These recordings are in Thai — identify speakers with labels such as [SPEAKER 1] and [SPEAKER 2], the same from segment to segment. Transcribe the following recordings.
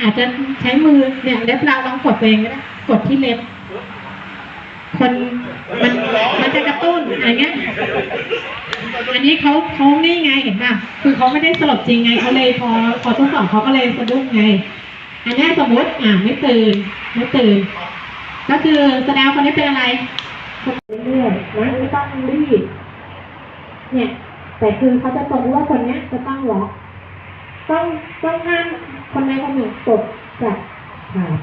[SPEAKER 1] อาจจะใช้มือเนี่ยเล็บเราลองกดตัวเองก็ได้กดที่เล็บ คนมันมันจะกระตุ้นอะไรเงี้ย อันนี้เขาเขานี่ไงเห็นป่ะคือเขาไม่ได้สลบจริงไงเขาเลยพอพอทดสอบเขาก็เลยสะดุ้งไง อันนี้สมมติอ่าไม่ตื่นไม่ตื่น ก็คือแสดงคนนี้เป็นอะไรคนเรื่อยๆนะไม่ต้องรีบเนี่ยแต่คือเขาจะตรงว่าคนเนี้ยจะต้องล็อกต้องต้องห้าม คนใดคนหนึ่งกจับขาด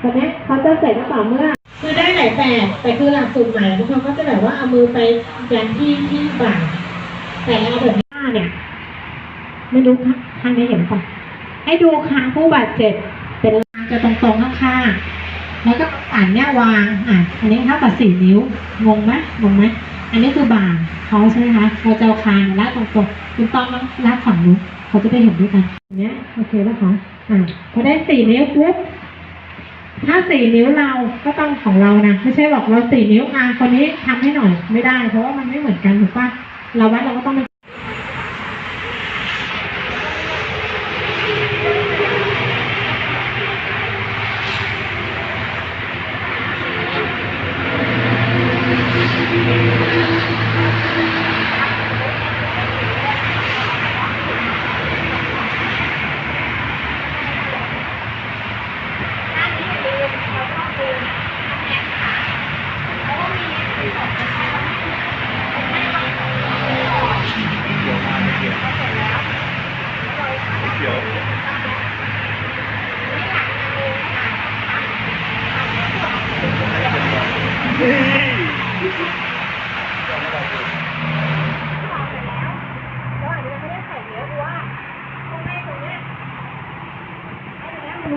[SPEAKER 1] คนนี้เขาจะเสร็จก็ต่อเมื่อคือได้หลายแบบแต่คือหลักสูตรใหม่ทุกคนก็จะแบบว่าเอามือไปยันที่ที่บ่าแต่เอาแบบหน้าเนี่ยไม่รู้ข้างนี้เห็นปะให้ดูคางผู้บาดเจ็บเป็นางจะตรงๆข้างๆแล้วก็อ่านเนี่ยวางอะอันนี้เท่ากับสี่นิ้วงงไหมงงไหมอันนี้คือบ่าเขาใช่ไหมคะเราจะเอาคางลากตรงๆคุณต้องต้องลากฝั่งนู้น เขาจะได้เห็นด้วยกันเนี้ยโอเคแล้วคะอ่าพอได้สี่นิ้วปุ๊บถ้าสี่นิ้วเราก็ต้องของเรานะไม่ใช่บอกเราสี่นิ้วอะคนนี้ทำให้หน่อยไม่ได้ เพราะว่ามันไม่เหมือนกันถูกปะเราวัดเราก็ต้อง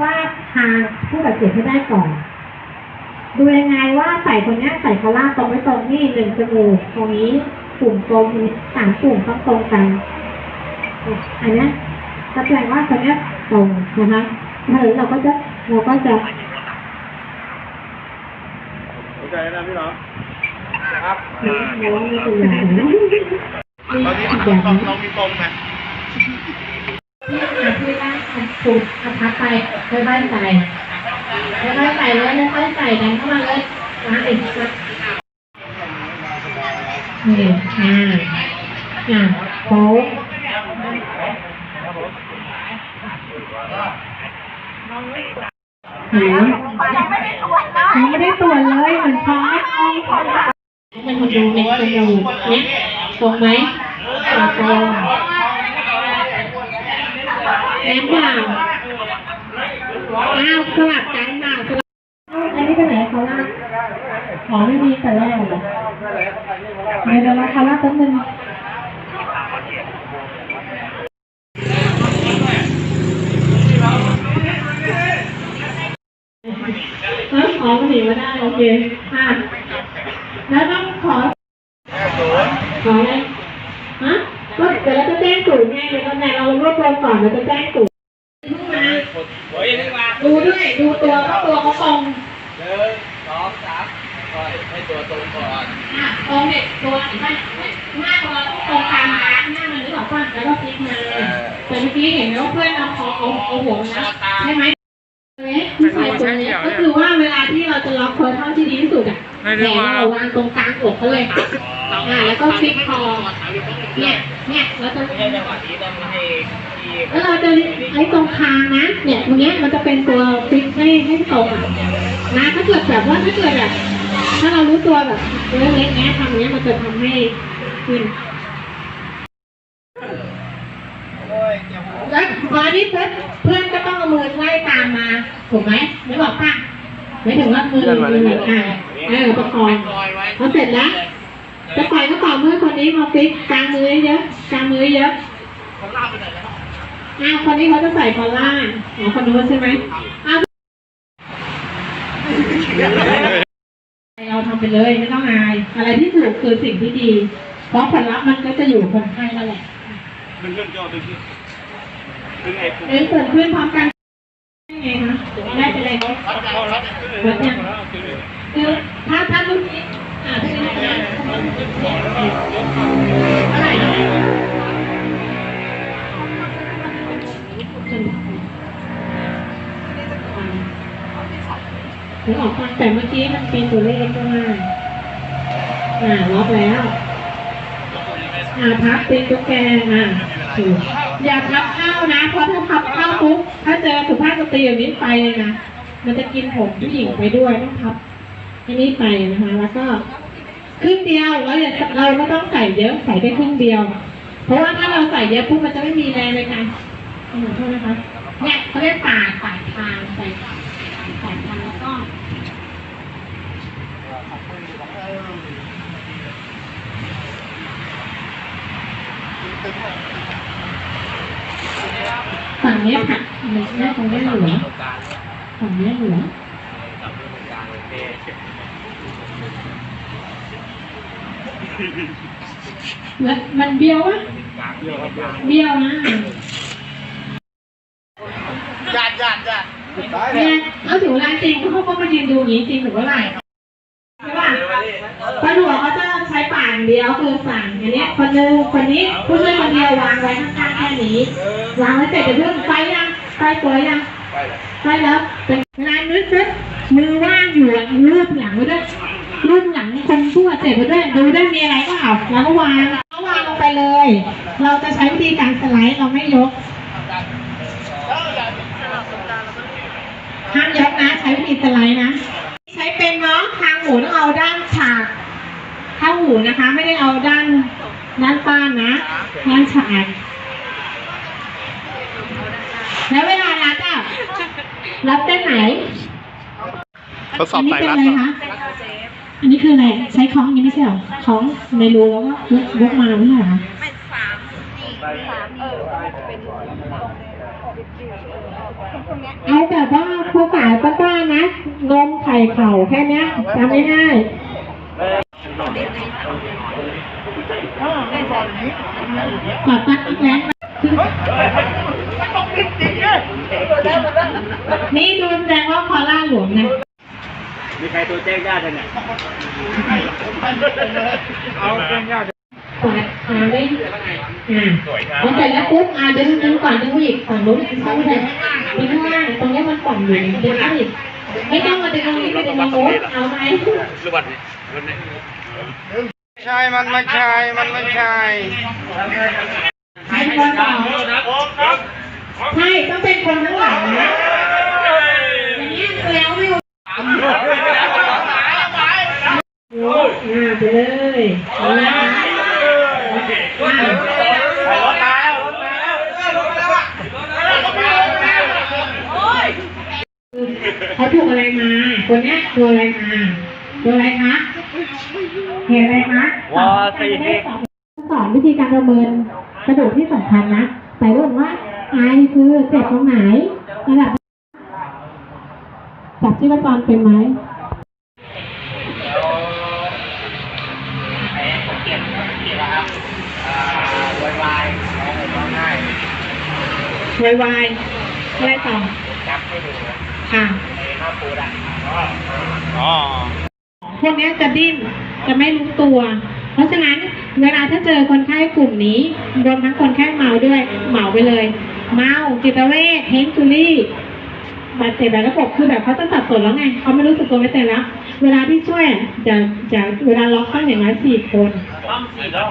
[SPEAKER 1] ว่าทางผู้บาดเจ็บให้ได้ก่อน ดูยังไงว่าใส่คนเนี้ยใส่คอล่าตรงไม่ตรงนี่หนึ่งจมูกตรงนี้ปุ่มตรงมีสามปุ่มต้องตรงกันอันเนี้ยแสดงว่าคนเนี้ยตรงนะคะถ้าหรือเราก็จะเราก็จะ
[SPEAKER 2] เข้าใจนะพี่น้อง
[SPEAKER 3] ครับ
[SPEAKER 1] เราไม่เป็นไรนะ
[SPEAKER 2] ตอนนี้
[SPEAKER 1] อีก
[SPEAKER 2] เรา
[SPEAKER 1] แบบนึง
[SPEAKER 2] เรามีตรงไหม
[SPEAKER 1] อะที่บ้านสูตรเอาพักไปไปบ้านใส่ไปบ้านใส่เลยแล้วค่อยใส่ดันเข้ามาเลยนะอีกนะนี่อ่าอ่าโค้งหือยังไม่ได้ตรวจเลยเหมือนท้องไม่ตรงมันมาดูในจมูเนี่ยตรงไหมตรง แอนบ่าวอ้าวสลับกันบ้างอันนี้ไปไหนเขาล่ากขอไม่มีแต่แรกเหรอเดี๋ยเดี๋ยวเราเขาลากแป๊บนึงออขอมาหนีมาได้ โอเค อะ แล้วต้องขอขออะไรฮะก็เดี๋ยวเราจะแจ้งศูนย์ ไงเดี๋ยวตอนไหนเรารวบรวมก่อนเราจะแจ้งศูนย์มา
[SPEAKER 3] โอ้ยนึกว่า
[SPEAKER 1] ดูด้วยดูตัวว่าตัวเขาตรง
[SPEAKER 3] หนึ่งสองสามค่อยให้ตัวตรงก่อน
[SPEAKER 1] อะตรงเนี่ยตัวเห็นไหมหน้าตัวต้องตรงตามร้านหน้ามันหรือเปล่าก่อนแล้วก็พลิกมาแต่เมื่อกี้เห็นไหมว่าเพื่อนเอาคอเอาเอาหัวมานะใช่ไหม ที่ใส่ตัวเนี้ยก็คือว่าเวลาที่เราจะล็อกเพิร์ทเท่าที่ดีที่สุดอะแขนเราวางตรงกลางอกเขาเลยอ่าแล้วก็พลิกคอเนี่ยเนี่ยเราจะ
[SPEAKER 3] ไม่ใช่จังหวะนี้ต้องให้ที่
[SPEAKER 1] แล้วเราจะไอ้ตรงคางนะเนี่ยตรงเนี้ยมันจะเป็นตัวฟิกให้ให้ตรงอะนะถ้าเกิดแบบว่าถ้าเกิดแบบถ้าเรารู้ตัวแบบเล็กๆเนี้ยทำอย่างเนี้ยมันจะทำให้ขึ้น
[SPEAKER 3] โอ้ยเดี๋ยวผม
[SPEAKER 1] แล้วพอที่เพื่อ ถูกไหมไม่บอกป่ะไม่ถึงว่ามือมืออ่าเออประคอง
[SPEAKER 3] ลอยไว้
[SPEAKER 1] พอเสร็จแล้วจะปล่อยก็ต่อเมื่อคนนี้มาฟิกกลางมือเยอะกลางมือเยอะ
[SPEAKER 3] เขาลากไปไหนแล้ว
[SPEAKER 1] อ้าวคนนี้เขาจะใส่คอลล่าอ๋อคนนู้นใช่ไหมอ้าวเราทำไปเลยไม่ต้องอาย อะไรที่ถูกคือสิ่งที่ดี เพราะผลลัพธ์มันก็จะอยู่กับคนไข้นั่นแหละ
[SPEAKER 2] ดึงเครื่องจอดึงขึ้นดึงไอ้ปุ๊บ
[SPEAKER 1] เอ้ยเกิดขึ้นพร้อมกัน ได้ไงคะได้ไปเลย
[SPEAKER 3] วัดกันวัดกัน
[SPEAKER 1] วัดยังคือถ้าถ้ารุ่นนี้อ่าถ้ารุ่นนี้เท่าไหร่นะถึงออกฟังแต่เมื่อกี้มันเป็นตัวเลขก็ว่าอ่าล็อกแล้ว อ่าพับตีนตุ๊กแกอ่าถูก อย่าพับเข้านะ เพราะถ้าพับเข้าปุ๊บถ้าเจอสุภาพสตรีแบบนี้ไปเลยนะ มันจะกินผมผู้หญิงไปด้วยต้องพับอันนี้ไปนะคะ แล้วก็ครึ่งเดียวเราอย่าเราไม่ต้องใส่เยอะใส่ได้ครึ่งเดียว เพราะว่าถ้าเราใส่เยอะปุ๊บมันจะไม่มีแรงในการขอโทษนะคะเนี่ยเขาเรียกปาดปาดทางใส่ปาดทางแล้วก็ ฝั่งเนี้ยผักหน้าตรงเนี้ยเหลือ
[SPEAKER 3] ตรงกลาง
[SPEAKER 1] ฝั่งเนี้ยเหลือ
[SPEAKER 3] จับตรงกลางโอเค
[SPEAKER 1] แล้วมันเบี้ยววะ
[SPEAKER 3] กลางเดียวครับ
[SPEAKER 1] เบี้ยวนะ
[SPEAKER 3] ญาติญาติญาติ
[SPEAKER 1] เนี่ยเอาถึงเวลาจริงเขาก็มายืนดูอย่างนี้จริงหรือว่าไรใช่ป่ะป้าหลวงเขาจะใช้ปากอย่าง เดียวคือสั่งอันเนี้ยคนนึงคนนี้ผู้ช่วยคนเดียววางไว้ข้างๆแค่นี้ วางไว้เสร็จเดี๋ยวเพิ่งไปยังไปตัวยัง
[SPEAKER 3] ไปเลย
[SPEAKER 1] ใช่แล้วเป็นงานนึกนึกมือว่างอยู่อะรูปหลังไว้ด้วยรูปหลังคนทั่วเจ็บไว้ด้วยดูได้มีอะไรก็เอาแล้วก็วางแล้ววางลงไปเลย เราจะใช้วิธีการสไลด์เราไม่ยกห้ามยกนะใช้วิธีสไลด์นะ ใช้เป็นเนาะทางหมูต้องเอาด้านฉากเข้า หูนะคะ ไม่ได้เอาด้านด้านป้านนะด้านฉากแล้วเวลารัดอะรับได้ไหน
[SPEAKER 2] ทดสอบสายรัด
[SPEAKER 1] อันนี้เป็นอะไรคะอันนี้คืออะไรใช้คล้องอย่างนี้ไม่ใช่เหรอคล้องในรูแล้วก็ยกยกมาไม่ใช่เหรอคะเอาแบบว่าภาษาป้าๆนะนมไข่เข่าแค่เนี้ยจำง่ายๆ ปอดตักอีกแล้วนี่ดูแสดงว่าคอล่าหลวมนะ
[SPEAKER 3] มีใครตัวแจ้งญาติยังไงเอาแจ้งญาติ
[SPEAKER 1] ปาดขาได้อ่าพอเสร็จแล้วปุ๊บอ่าดึงดึงก่อนดึงผู้หญิงฝั่งนู้นดึงเข้าไปดึงข้างล่างตรงนี้มันป่องอยู่ดึงเข้าอีกไม่ต้องมาดึงตรงนี้ไปดึงตรงโน้นเอาไหม
[SPEAKER 3] รูบัตรรุ่นนี้
[SPEAKER 4] ใช่มันไม่ใช่มันไม่ใช่
[SPEAKER 1] ใช้คนต่อใช่ต้องเป็นคนข้างหลังนะอย่างนี้แล้วไม่โออ่าไปเลยเอาละนะอ่า
[SPEAKER 3] รถมาแล้วรถมาแล้ว
[SPEAKER 1] เขาถูกอะไรมา คนเนี้ยถูกอะไรมาถูกอะไรคะ เหตุอะไรคะ
[SPEAKER 3] วอสี่เฮก
[SPEAKER 1] สอนวิธีการประเมินกระดูกที่สำคัญนะ แต่เรื่องว่าไอคือเจ็บตรงไหนระดับจับชีพจรเป็นไหม
[SPEAKER 3] ไอ้ผมเก็บผมเก็บแล้วครับอ่าวายวายน้องผมร้องไห้
[SPEAKER 1] วายวายอะไรต่อ
[SPEAKER 3] จับให้ดู
[SPEAKER 1] ค่ะ
[SPEAKER 3] ไอ้ข้าวปูดอะ
[SPEAKER 2] อ๋อ
[SPEAKER 1] พวกเนี้ยจะดิ้นจะไม่รู้ตัว เพราะฉะนั้นเวลาถ้าเจอคนไข้กลุ่มนี้รวมทั้งคนไข้เมาด้วยเหมาไปเลย เมาจิตเวชเฮงจูรี่บาดเจ็บแบบระบบคือแบบเขาจะสับสนแล้วไงเขาไม่รู้สึกตัวไม่เต็มแล้ว เวลาที่ช่วยอะจะจะเวลาล็อกต้องอย่างน้อยสี่คน
[SPEAKER 3] ต้องสี่แล้ว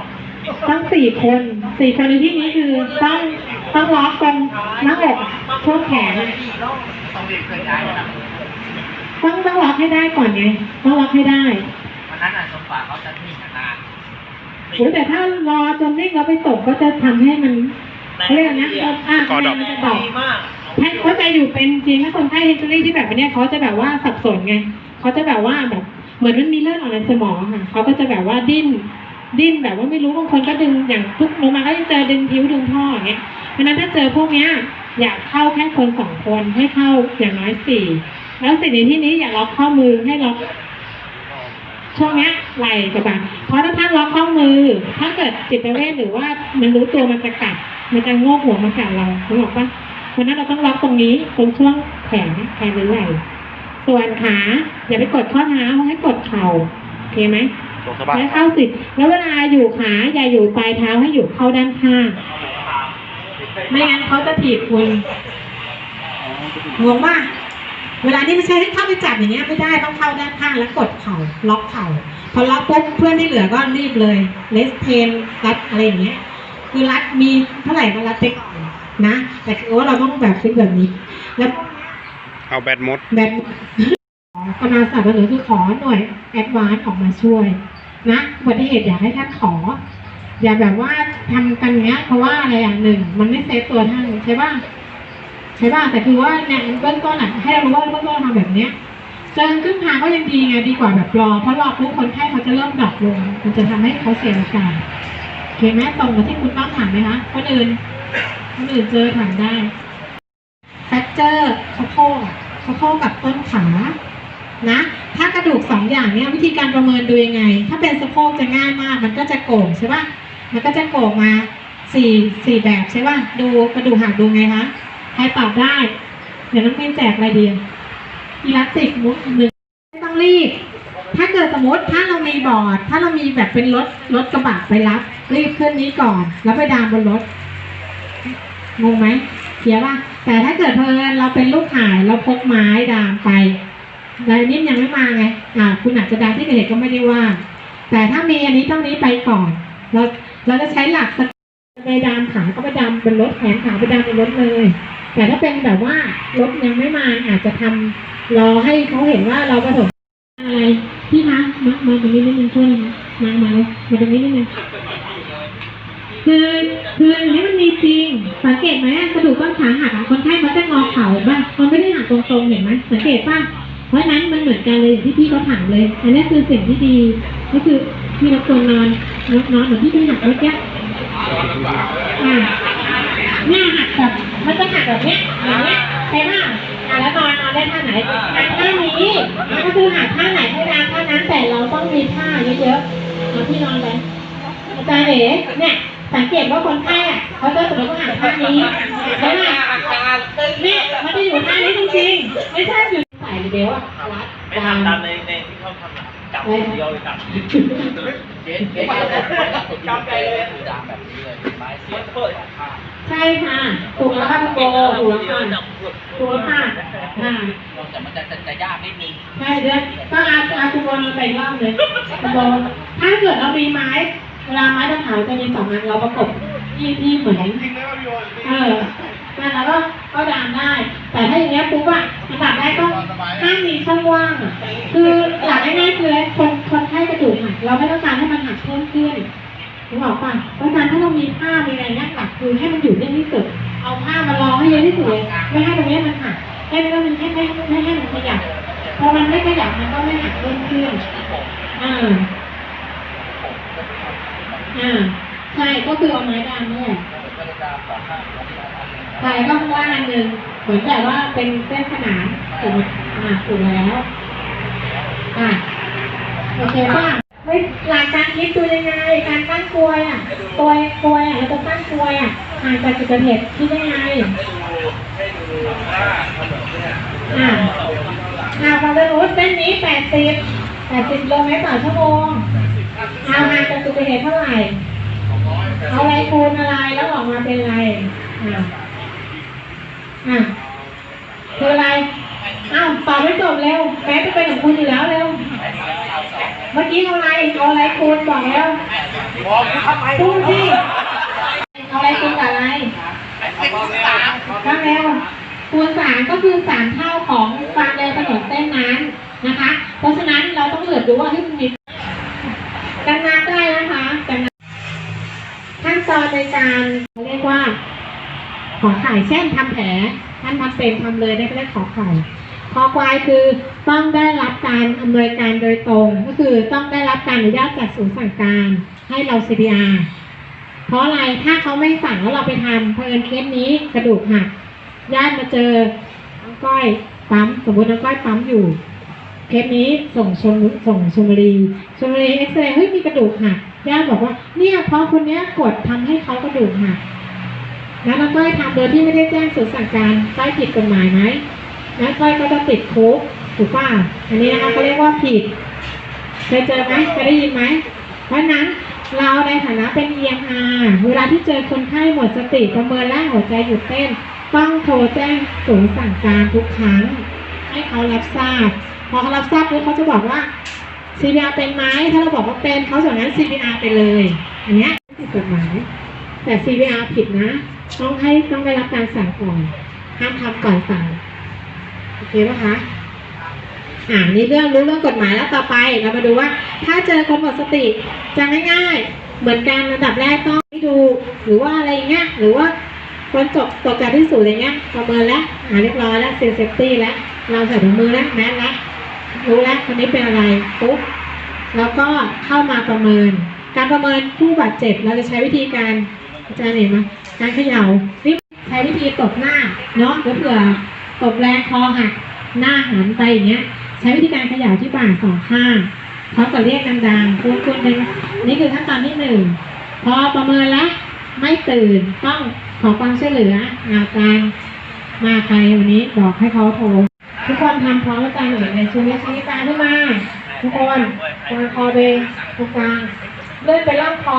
[SPEAKER 1] ต้องสี่คนสี่คนในที่นี้คือต้องต้องล็อกตรงหน้าอกช่วงแขนอะ
[SPEAKER 3] ต้องรีบเคลื่อนย้ายนะครับ
[SPEAKER 1] ต้องต้องล็อกให้ได้ก่อนไงต้องล็อกให้ได้
[SPEAKER 3] วันนั้นอะสมฝาเขาจะนิ่งนาน
[SPEAKER 1] โอ้แต่ถ้ารอจนนิ่งแล้วไปตกก็จะทำให้มันเขาเรียกอะไรนะอะ
[SPEAKER 2] คอดอก
[SPEAKER 1] มันจะดอก
[SPEAKER 3] ดีมาก
[SPEAKER 1] ถ้าเขาใจอยู่เป็นจริงถ้าคนไข้เฮนจูรี่ที่แบบเนี้ยเขาจะแบบว่าสับสนไงเขาจะแบบว่าแบบเหมือนมันมีเลือดออกในสมองอะค่ะเขาก็จะแบบว่าดิ้นดิ้นแบบว่าไม่รู้บางคนก็ดึงอย่างทุกโนมาก็จะเจอดึงทิ้วดึงท่ออย่างเงี้ยเพราะฉะนั้นถ้าเจอพวกเนี้ยอยากเข้าแค่คนสองคนให้เข้าอย่างน้อยสี่ แล้วสิ่งในที่นี้อย่าล็อกข้อมือให้ล็อกช่วงเนี้ยไหล่กับบ่าเพราะถ้าท่านล็อกข้อมือ ถ้าเกิดจิตเวชหรือว่ามันรู้ตัวมันจะกัด มันจะโงกหัวมากัดเราถูกบอกปะเพราะฉะนั้นเราต้องล็อกตรงนี้ตรงช่วงแขนแขนหรือไหล่ส่วนขาอย่าไปกดข้อเท้าให้กดเข่าโอเคไหม
[SPEAKER 2] ตรงสะบัก
[SPEAKER 1] ให้เข้าสิ แล้วเวลาอยู่ขาอย่าอยู่ปลายเท้าให้อยู่เข้าด้านข้างไม่งั้นเขาจะถีบคุณงงมาก เวลานี้ไม่ใช่ให้เข้าไปจับอย่างเงี้ยไม่ได้ต้องเข้าด้านข้างแล้วกดเข่าล็อกเข่าพอล็อกปุ๊บเพื่อนที่เหลือก็รีบเลยเลสเทนรัดอะไรอย่างเงี้ยคือรัดมีเท่าไหร่ก็รัดไปก่อนนะ แต่คือว่าเราต้องแบบเป็นแบบนี้ แล้ว
[SPEAKER 4] เอาแบตหมด
[SPEAKER 1] แบบกำลังสนับสนุนคือขอหน่วยแอดวานซ์ออกมาช่วยนะอุบัติเหตุอยากให้ท่านขอ อย่าแบบว่าทำกันเงี้ยเพราะว่าอะไรอย่างหนึ่ง มันไม่เซฟตัวท่านใช่ป่ะ ใช่ป่ะแต่คือว่าเนี่ยเบื้องต้นอะให้เรารู้ว่าเบื้องต้นทำแบบเนี้ยเกินครึ่งทางก็ยังดีไงดีกว่าแบบรอเพราะรอปุ๊บคนไข้เขาจะเริ่มดรอปลง มันจะทำให้เขาเสียอาการโอเคไหมตรงกับที่คุณต้องถามไหมคะคนอื่นคนอื่นเจอถามได้แฟกเจอร์สะโพกอะสะโพกกับต้นขานะ ถ้ากระดูกสองอย่างเนี้ยวิธีการประเมินดูยังไง ถ้าเป็นสะโพกจะง่ายมาก มันก็จะโก่งใช่ป่ะมันก็จะโก่งมาสี่สี่แบบใช่ป่ะดูกระดูกหักดูไงคะ ใครตอบได้ เดี๋ยวน้องเมนแจกอะไรดีอิลาสติกมุกหนึ่งไม่ต้องรีบ ถ้าเกิดสมมติถ้าเรามีบอร์ด ถ้าเรามีแบบเป็นรถรถกระบะไปรับ รีบขึ้นนี้ก่อน แล้วไปดามบนรถงงไหมเขียป่ะแต่ถ้าเกิดเพลินเราเป็นลูกข่ายเราพกไม้ดามไปรายนี้ยังไม่มาไงอ่าคุณอาจจะดามที่เกิดเหตุก็ไม่ได้ว่า แต่ถ้ามีอันนี้ต้องนี้ไปก่อน เราเราจะใช้หลักไปดามขาก็ไปดามบนรถแขนขาไปดามบนรถเลย แต่ถ้าเป็นแบบว่ารถยังไม่มาอาจจะทำรอให้เขาเห็นว่าเราผสมอะไรพี่คะมามาตรงนี้นิดนึงช่วยนะมามาเลยมาตรงนี้นิดนึงคือคืออันนี้มันมีจริง สังเกตไหมกระดูกต้นขาหักอะคนไข้เขาจะงอเข่าบ้างมันไม่ได้หักตรงๆเห็นไหมสังเกตป่ะเพราะนั้นมันเหมือนกันเลยที่พี่เขาถามเลยอันนี้คือสิ่งที่ดีก็คือที่เราควรนอนนอนนอนเหมือนที่พี่หักเมื่อกี้อ่าเนี่ยหักแบบ มันจะหักแบบเนี้ยอย่างเนี้ยใช่ป่ะอ่าแล้วนอนนอนได้ท่าไหนหักท่านี้ก็คือหักท่าไหนให้ได้ท่านั้นแต่เราต้องมีท่าเยอะๆเอาพี่นอนเลยอาจารย์เอ๋เนี่ยสังเกตว่าคนไข้อะเขาจะสมมติว่าอ่านท่านี้ใช่ไหมเนี่ยมันจะอยู่ท่านี้จริงๆไม่ใช่อยู่ใส่เดียวอะรัด
[SPEAKER 3] ไม่ทำตามในในที่เขาทำนะจับเดียวเลยจับเจ๊เจ๊จับใจเลยดามแบบนี้เลยไม้เสียเปิดขา
[SPEAKER 1] ใช่ค่ะถูกแล้วค่ะโกถูกแล้วค่ะถูกแล้วค่ะอ่า
[SPEAKER 3] แต่มันจะจะยากนิดนึง
[SPEAKER 1] ใช่เดี๋ยวก็อาอาคุณบอลไปรอบเลยคุณบอลถ้าเกิดเรามีไม้เวลาไม้ตะขาวจะมีสองอันเราประกบที่ที่เหมือนเออนั่นแล้วก็ก็ดามได้ แต่ถ้าอย่างเงี้ยปุ๊บอะอันดับแรกต้องห้ามมีช่องว่างอะคือหลักง่ายๆคือคนคนไข้กระดูกหักเราไม่ต้องการให้มันหักเพิ่มขึ้น ถูกบอกป่ะเพราะฉะนั้นถ้าเรามีผ้ามีอะไรเงี้ยหลักคือให้มันอยู่นิ่งที่สุด เอาผ้ามารองให้เยอะที่สุดเลยไม่ให้ตรงนี้มันหักให้ไม่ต้องมันให้ไม่ไม่ให้มันขยับพอมันไม่ขยับมันก็ไม่หักเพิ่มขึ้นอ่าอ่าใช่ก็คือเอาไม้ดามนี่แหละใช่ก็ข้างล่างอันหนึ่งเหมือนแบบว่าเป็นเส้นขนานถูกอ่าถูกแล้วอ่าโอเคป่ะ เฮ้ยหลักการคิดดูยังไง การตั้งกลวยอะกลวยกลวยอะเราจะตั้งกลวยอะห่างจากจุดเกิดเหตุคิดยังไงอ่าอ่าความเร็วเส้นนี้แปดสิบแปดสิบโลเมตรต่อชั่วโมงเอาห่างจากจุดเกิดเหตุเท่าไหร่เอาอะไรคูณอะไรแล้วออกมาเป็นอะไรอ่าอะคืออะไรอ้าวตอบไม่จบเร็วแม้จะเป็นของคุณอยู่แล้วเร็ว เมื่อกี้เอาอะไรเอาอะไรคูณบอกแล้ว
[SPEAKER 3] บอกทำไม
[SPEAKER 1] คูณสิเอาอะไรคูณกับอะไรก็เร็วคูณสามก็คือสามเท่าของความเร็วถนนเส้นนั้นนะคะ เพราะฉะนั้นเราต้องเหลือดูว่าที่มันมีกันนาได้นะคะกันนาขั้นตอนในการเรียกว่า ขอไข่เช่นทำแผลท่านทำเป็นทำเลยได้ก็ได้ขอไข่ คอควายคือต้องได้รับการอำนวยการโดยตรง ก็คือต้องได้รับการอนุญาตจากศูนย์สั่งการให้เรา CPR เพราะอะไรถ้าเขาไม่สั่งแล้วเราไปทำเพอิญเคสนี้กระดูกหักญาติมาเจอน้องก้อยปั๊มสมมติน้องก้อยปั๊มอยู่ เคสนี้ส่งชนส่งชลบุรีชลบุรีเอ็กซเรย์เฮ้ยมีกระดูกหักญาติบอกว่าเนี่ยเพราะคนเนี้ยกดทำให้เขากระดูกหักแล้วน้องก้อยทำโดยที่ไม่ได้แจ้งศูนย์สั่งการก้ผิดกฎหมายไหม นะก้อยก็จะติดคุกถูกป่ะอันนี้นะคะเขาเรียกว่าผิดเคยเจอไหมเคยได้ยินไหมเพราะฉะนั้นเราในฐานะเป็น EMR เวลาที่เจอคนไข้หมดสติประเมินและหัวใจหยุดเต้น ต้องโทรแจ้งศูนย์สั่งการทุกครั้ง ให้เขารับทราบ พอเขารับทราบปุ๊บเขาจะบอกว่า CPR เป็นไหมถ้าเราบอกว่าเป็นเขาจะงั้น CPR ไปเลย อันนี้ผิดกฎหมายแต่ CPR ผิดนะ ต้องให้ต้องได้รับการสั่งก่อนห้ามทำก่อนสั่ง อเคไหมคะอ่านี่เรื่องรู้เรื่องกฎหมายแล้วต่อไปเรามาดูว่า ถ้าเจอคนหมดสติจะง่ายๆ เหมือนกันระดับแรกต้องให้ดูหรือว่าอะไรเงี้ยหรือว่าคนจบตกจากที่สูงอะไรเงี้ยประเมินแล้วอ่าเรียบร้อยแล้วเซฟตี้แล้วเราใส่ถุงมือแล้วแมสแล้วรู้แล้วคนนี้เป็นอะไรปุ๊บแล้วก็เข้ามาประเมิน การประเมินผู้บาดเจ็บเราจะใช้วิธีการอาจารย์เห็นไหมการเขย่านี่ใช้วิธีตบหน้าเนาะเดี๋ยวเผื่อ ตบแรงคอหักหน้าหันไปอย่างเงี้ย ใช้วิธีการขย่าที่บ่าสองข้างพร้อมกับเรียกดังๆคุณคุณหนึ่งนี่คือขั้นตอนที่หนึ่งพอประเมินแล้วไม่ตื่นต้องขอความช่วยเหลืออาการมาใครวันนี้บอกให้เขาโทรทุกคนทำพร้อมกันเหมือนในชูนิ้วชี้ตาขึ้นมา ทุกคนวางคอเบงตรงกลางเลื่อนไปล่างคอ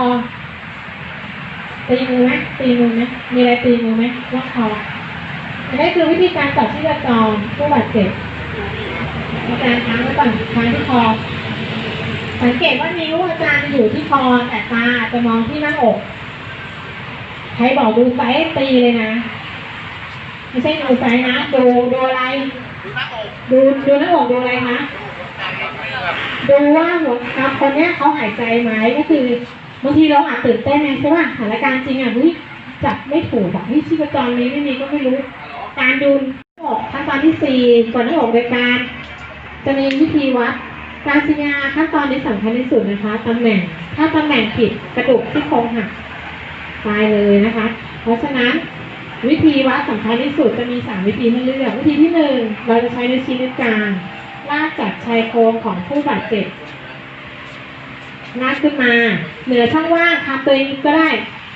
[SPEAKER 1] ตีมือไหมตีมือไหมมีอะไรตีมือไหมล่างคอ นนี้คือวิธีการจับที่ระจรผู้บาดเจ็บอาจารย์ค้างไว้ก่อนค้างที่คอ สังเกตว่านิ้วอาจารย์จะอยู่ที่คอแต่ตาจะมองที่หน้าอก ใครบอกดูไซส์ตีเลยนะ ไม่ใช่ดูไซส์นะ ดูดูอะไร ดูดูหน้าอกดูอะไรคะดูว่าหัวครับคนเนี้ยเขาหายใจไหมก็คือบางทีเราอาจตื่นเต้นไงใช่ป่ะสถานการณ์จริงอะเฮ้ยจับไม่ถูกแบบเฮ้ยชีพจรนี้ไม่มีก็ไม่รู้ การดูหน้าอกขั้นตอนที่สี่ก่อนหน้าอกโดยการ จะมีวิธีวัดการสัญญาขั้นตอนนี้สำคัญที่สุดนะคะตำแหน่ง ถ้าตำแหน่งผิดกระดูกที่โครงหักตายเลยนะคะ เพราะฉะนั้นวิธีวัดสำคัญที่สุดจะมีสามวิธีให้เลือก วิธีที่หนึ่งเราจะใช้ในชี้นิ้วกลางลากจากชายโครงของผู้บาดเจ็บลากขึ้นมา เหนือช่องว่างทำตัวเองก็ได้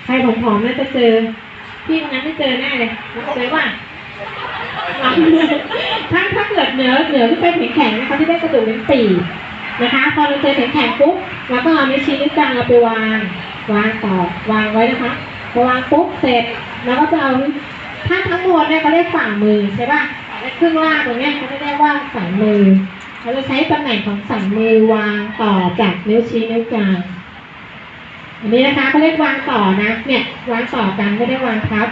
[SPEAKER 1] ใครผอมๆน่าจะเจอ พี่คนนั้นไม่เจอแน่เลยเจอว่า ถ้าถ้าเกิดเหนือเหนือที่เป็นแข็งๆนะคะที่ได้กระดูกเป็นปีกนะคะ พอเราเจอแข็งๆปุ๊บเราก็เอานิ้วชี้นิ้วกลางเราไปวาง วางต่อวางไว้นะคะพอวางปุ๊บเสร็จเราก็จะเอาถ้าทั้งหมดเนี่ยเขาเรียกฝ่ามือใช่ป่ะและครึ่งล่างตรงนี้เขาจะเรียกว่าสันมือเราจะใช้ตำแหน่งของสันมือวางต่อจากนิ้วชี้นิ้วกลาง อันนี้นะคะเขาเรียกวางต่อนะ เนี่ยวางต่อกันไม่ได้วางทับ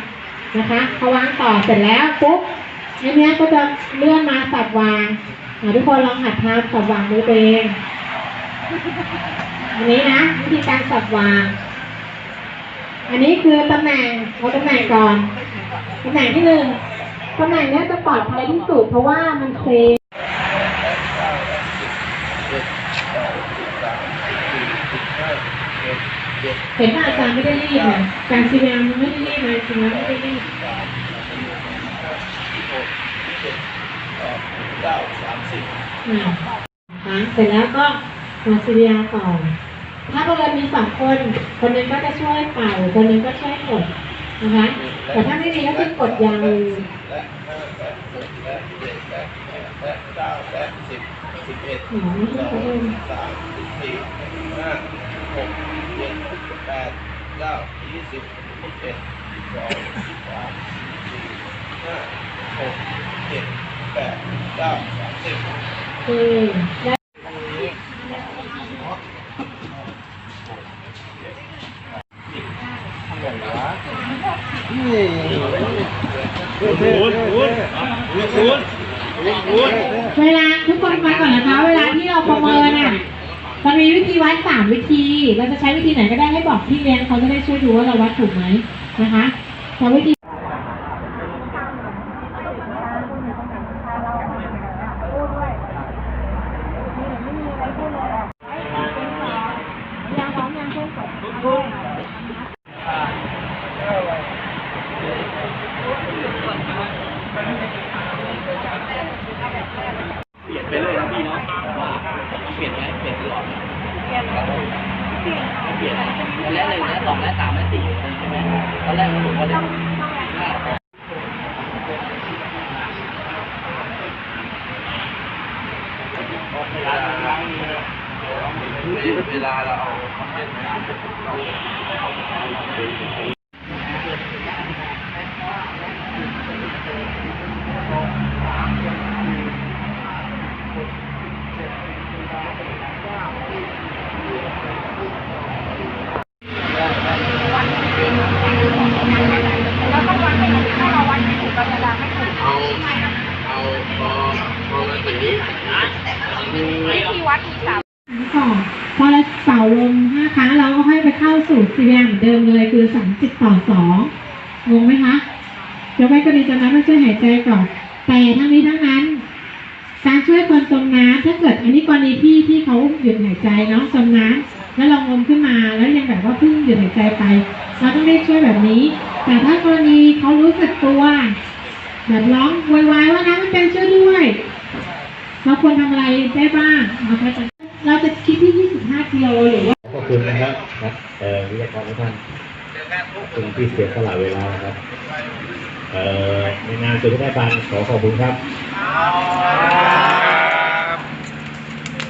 [SPEAKER 1] นะคะพอวางต่อเสร็จแล้วปุ๊บ อันนี้ก็จะเลื่อนมาสับวางทุกคนลองหัดทำสับวางด้วยตัวเองอันนี้นะวิธีการสับวาง อันนี้คือตำแหน่งเอาตำแหน่งก่อนตำแหน่งที่หนึ่งตำแหน่งนี้จะปลอดภัยที่สุดเพราะว่ามันเซฟเห็นว่าอาจารย์ไม่ได้รีบเลยการซีแมมันไม่ได้รีบเลยจริงแล้วไม่ได้รีบ อืมนะคะเสร็จแล้วก็มาซีเรียต่อ ถ้าโรงเรียนมีสองคน คนหนึงก็จะช่วยเป่า คนหนึงก็ช่วยกดนะคะ แต่ถ้าไม่มีก็จะกดยาวเลย
[SPEAKER 4] เก้าแปดสิบสิบเอ็ด
[SPEAKER 1] หมอไม่ให้เขาเดิน
[SPEAKER 4] สามสี่ห้าหกเจ็ดแปดเก้ายี่สิบสิบเอ็ดสองสามสี่ห้าหกเจ็ด แปดเก้าสามสิบ
[SPEAKER 1] คือได้
[SPEAKER 2] คุณคุณคุณคุณคุณ
[SPEAKER 1] เวลาทุกคนฟังก่อนนะคะ เวลาที่เราประเมินอะมันมีวิธีวัดสามวิธี เราจะใช้วิธีไหนก็ได้ให้บอกพี่เลี้ยงเขาจะได้ช่วยดูว่าเราวัดถูกไหมนะคะใช้วิธี
[SPEAKER 3] เปลี่ยนไปเลยนะพี่เนาะเปลี่ยนไหมเปลี่ยนตลอดไหมเปลี่ยนไม่เปลี่ยนตอนแรกหนึ่งและสองและสามและสี่ใช่ไหมตอนแรกผมก็เลยห้า
[SPEAKER 4] เวล
[SPEAKER 1] เข้าสู่ CPR เหมือนเดิมเลยคือสามสิบต่อสองงงไหมคะยกไว้กรณีจมน้ำไม่ช่วยหายใจก่อน แต่ทั้งนี้ทั้งนั้น การช่วยคนจมน้ำถ้าเกิดอันนี้กรณีที่ที่เขาหยุดหายใจเนาะจมน้ำแล้วเรางมขึ้นมาแล้วยังแบบว่าเพิ่งหยุดหายใจไปเราต้องเรียกช่วยแบบนี้ แต่ถ้ากรณีเขารู้สึกตัวแบบร้องโวยวายว่าน้ำมันเป็นช่วยด้วยเราควรทำอะไรได้บ้างนะคะ เราจะคิดที่ 25กิโลหรือว่า
[SPEAKER 5] ขอบคุณนะครับครับเอ่อวิทยากรทุกท่านขอบคุณที่เสียสละเวลานะครับเอ่อในนามจุฬาภาคขอขอบคุณครับ